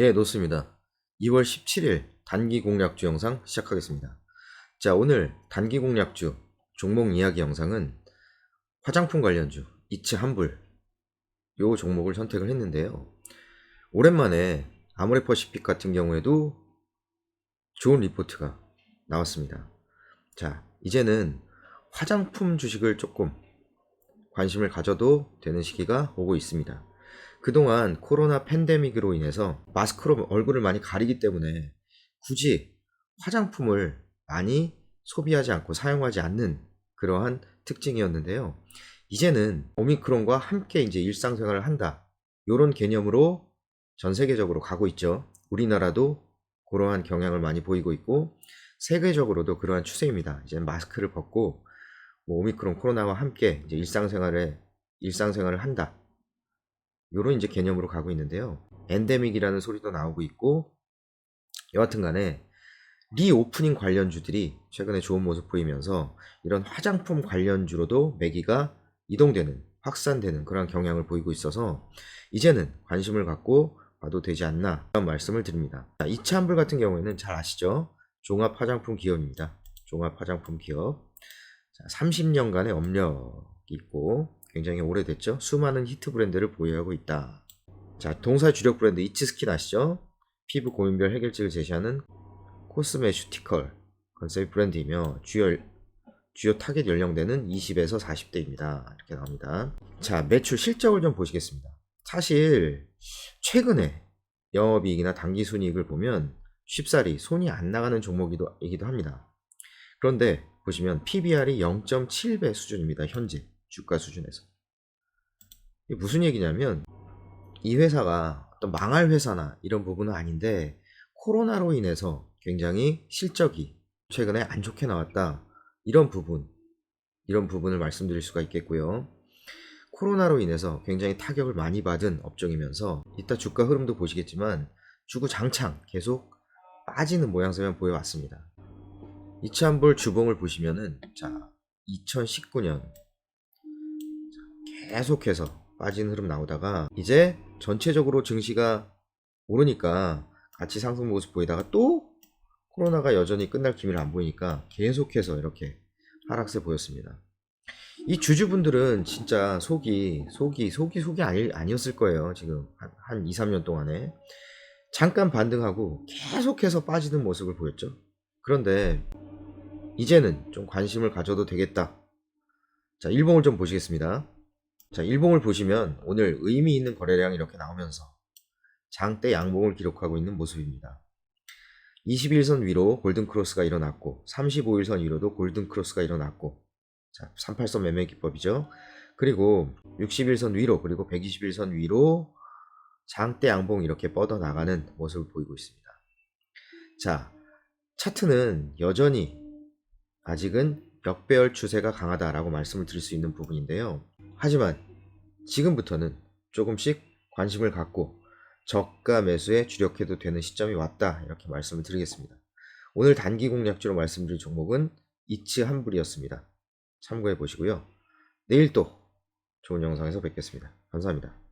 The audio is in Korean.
예, 놓습니다. 2월 17일 단기 공략주 영상 시작하겠습니다. 자, 오늘 단기 공략주 종목 이야기 영상은 화장품 관련주 이츠 한불 요 종목을 선택을 했는데요. 오랜만에 아모레퍼시픽 같은 경우에도 좋은 리포트가 나왔습니다. 자, 이제는 화장품 주식을 조금 관심을 가져도 되는 시기가 오고 있습니다. 그동안 코로나 팬데믹으로 인해서 마스크로 얼굴을 많이 가리기 때문에 굳이 화장품을 많이 소비하지 않고 사용하지 않는 그러한 특징이었는데요. 이제는 오미크론과 함께 이제 일상생활을 한다. 이런 개념으로 전 세계적으로 가고 있죠. 우리나라도 그러한 경향을 많이 보이고 있고 세계적으로도 그러한 추세입니다. 이제 마스크를 벗고 뭐 오미크론 코로나와 함께 이제 일상생활에 일상생활을 한다. 요런 이제 개념으로 가고 있는데요. 엔데믹이라는 소리도 나오고 있고 여하튼 간에 리오프닝 관련주들이 최근에 좋은 모습 보이면서 이런 화장품 관련주로도 매기가 이동되는 확산되는 그런 경향을 보이고 있어서 이제는 관심을 갖고 봐도 되지 않나 그런 말씀을 드립니다. 자, 이차한불 같은 경우에는 잘 아시죠? 종합 화장품 기업입니다. 종합 화장품 기업. 자, 30년간의 업력이 있고 굉장히 오래됐죠. 수많은 히트 브랜드를 보유하고 있다. 자, 동사 주력 브랜드 이츠스킨 아시죠? 피부 고민별 해결책을 제시하는 코스메슈티컬 컨셉 브랜드이며 주요 주요 타겟 연령대는 20에서 40대입니다. 이렇게 나옵니다. 자, 매출 실적을 좀 보시겠습니다. 사실 최근에 영업이익이나 당기순이익을 보면 쉽사리 손이 안 나가는 종목이기도 합니다. 그런데 보시면 PBR이 0.7배 수준입니다. 현재 주가 수준에서. 이게 무슨 얘기냐면 이 회사가 어떤 망할 회사나 이런 부분은 아닌데 코로나로 인해서 굉장히 실적이 최근에 안 좋게 나왔다. 이런 부분, 이런 부분을 말씀드릴 수가 있겠고요. 코로나로 인해서 굉장히 타격을 많이 받은 업종이면서 이따 주가 흐름도 보시겠지만 주구 장창 계속 빠지는 모양새만 보여왔습니다. 이차한볼 주봉을 보시면은 자 2019년 계속해서 빠진 흐름 나오다가 이제 전체적으로 증시가 오르니까 같이 상승 모습 보이다가 또 코로나가 여전히 끝날 기미를 안 보이니까 계속해서 이렇게 하락세 보였습니다. 이 주주분들은 진짜 속이 속이 속이 속이 아니, 아니었을 거예요. 지금 한, 한 2, 3년 동안에 잠깐 반등하고 계속해서 빠지는 모습을 보였죠. 그런데 이제는 좀 관심을 가져도 되겠다. 자, 일봉을 좀 보시겠습니다. 자, 일봉을 보시면 오늘 의미 있는 거래량이 이렇게 나오면서 장대 양봉을 기록하고 있는 모습입니다. 21선 위로 골든크로스가 일어났고 35일선 위로도 골든크로스가 일어났고 자, 38선 매매 기법이죠. 그리고 61선 위로 그리고 121선 위로 장대 양봉 이렇게 뻗어 나가는 모습을 보이고 있습니다. 자, 차트는 여전히 아직은 역배열 추세가 강하다라고 말씀을 드릴 수 있는 부분인데요. 하지만 지금부터는 조금씩 관심을 갖고 저가 매수에 주력해도 되는 시점이 왔다 이렇게 말씀을 드리겠습니다. 오늘 단기 공략주로 말씀드릴 종목은 이츠 한불이었습니다. 참고해 보시고요. 내일 또 좋은 영상에서 뵙겠습니다. 감사합니다.